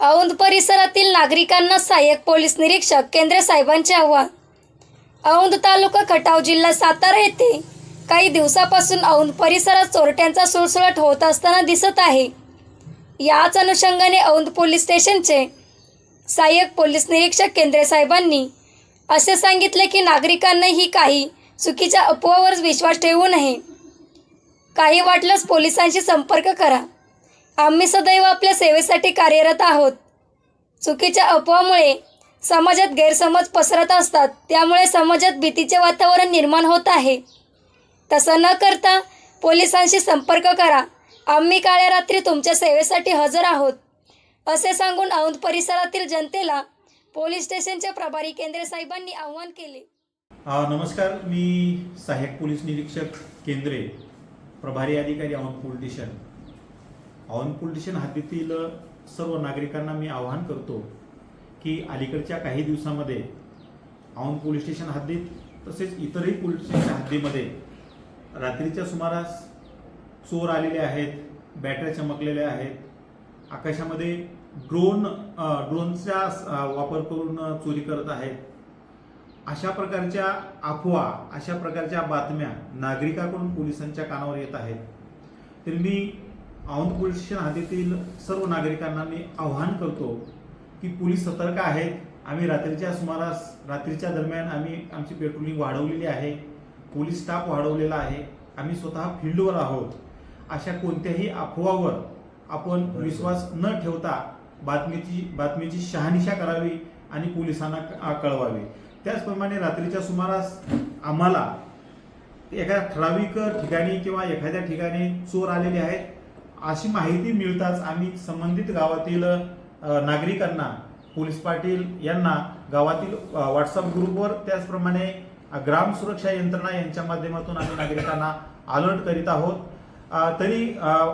औंध परिसरातील नागरिकांना सहाय्यक पोलीस निरीक्षक केंद्रे साहेबांचे आव्हान. औंध तालुका खटाव जिल्हा सातारा येथे काही दिवसापासून औंध परिसरात चोरट्यांचा सुळसुळट होत असताना दिसत आहे. याच अनुषंगाने औंध पोलीस स्टेशनचे सहाय्यक पोलीस निरीक्षक केंद्रे साहेबांनी असे सांगितले की नागरिकांनाही काही चुकीच्या अफवावर विश्वास ठेवू नये. काही वाटल्यास पोलिसांशी संपर्क करा. आम्ही सदैव आपल्या सेवेसाठी कार्यरत आहोत. चुकीच्या अफवामुळे समाजात गैरसमज पसरत असतात. त्यामुळे समाजात भीतीचे वातावरण निर्माण होत आहे. तसं न करता पोलिसांशी संपर्क करा. आम्ही काळ्या रात्री तुमच्या सेवेसाठी हजर आहोत. असे सांगून औंध परिसरातील जनतेला पोलीस स्टेशनचे प्रभारी केंद्रे साहेबांनी आवाहन केले. नमस्कार. मी सहाय्यक पोलीस निरीक्षक केंद्रे प्रभारी अधिकारी Aundh police station. Aundh police station हद्दीतील सर्व नागरिकांना मी आवाहन करतो की अलीकडच्या काही दिवसामध्ये औंध पोलीस स्टेशन हद्दीत तसेच इतरही पोलीस स्टेशन हद्दीमध्ये रात्रीच्या सुमारास चोर आलेले आहेत बॅटऱ्या चमकलेल्या आहेत. आकाशामध्ये ड्रोन ड्रोनचा वापर करून चोरी करत आहेत. अशा प्रकारच्या अफवा अशा प्रकारच्या बातम्या नागरिकाकडून पोलिसांच्या कानावर येत आहेत. तर मी औंध पोलीस स्टेशन हद्दीतील सर्व नागरिकांना मी आव्हान करतो की पोलीस सतर्क आहेत. आम्ही रात्रीच्या सुमारास रात्रीच्या दरम्यान आम्ही आमची पेट्रोलिंग वाढवलेली आहे. पोलीस स्टाफ वाढवलेला आहे. आम्ही स्वतः फील्डवर आहोत. अशा कोणत्याही अफवावर आपण विश्वास न ठेवता बातमीची बातमीची शहानिशा करावी आणि पोलिसांना कळवावी. त्याचप्रमाणे रात्रीच्या सुमारास आम्हाला एका ठराविक ठिकाणी किंवा एखाद्या ठिकाणी चोर आलेले आहेत. अशी माहिती मिळताच आम्ही संबंधित गावातील नागरिकांना पोलीस पाटील यांना गावातील व्हॉट्सअप ग्रुपवर त्याचप्रमाणे ग्राम सुरक्षा यंत्रणा यांच्या माध्यमातून आम्ही नागरिकांना अलर्ट करीत आहोत. तरी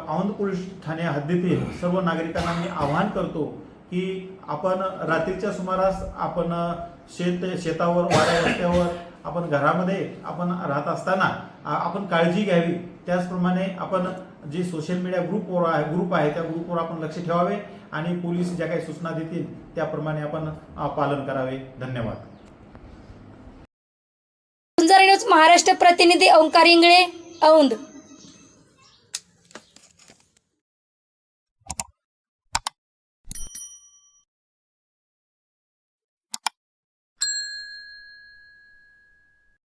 औंध पोलीस ठाणे हद्दीतील सर्व नागरिकांना मी आवाहन करतो की आपण रात्रीच्या सुमारास आपण शेत शेतावर वाड्या रस्त्यावर आपण घरामध्ये आपण राहत असताना आपण काळजी घ्यावी. त्याचप्रमाणे आपण जे सोशल मीडिया ग्रुपवर आहे ग्रुप आहे त्या ग्रुपवर आपण लक्ष ठेवावे आणि पोलीस ज्या काही सूचना देतील त्याप्रमाणे आपण पालन करावे. धन्यवाद. न्यूज महाराष्ट्र प्रतिनिधी ओंकार इंगळे औंध.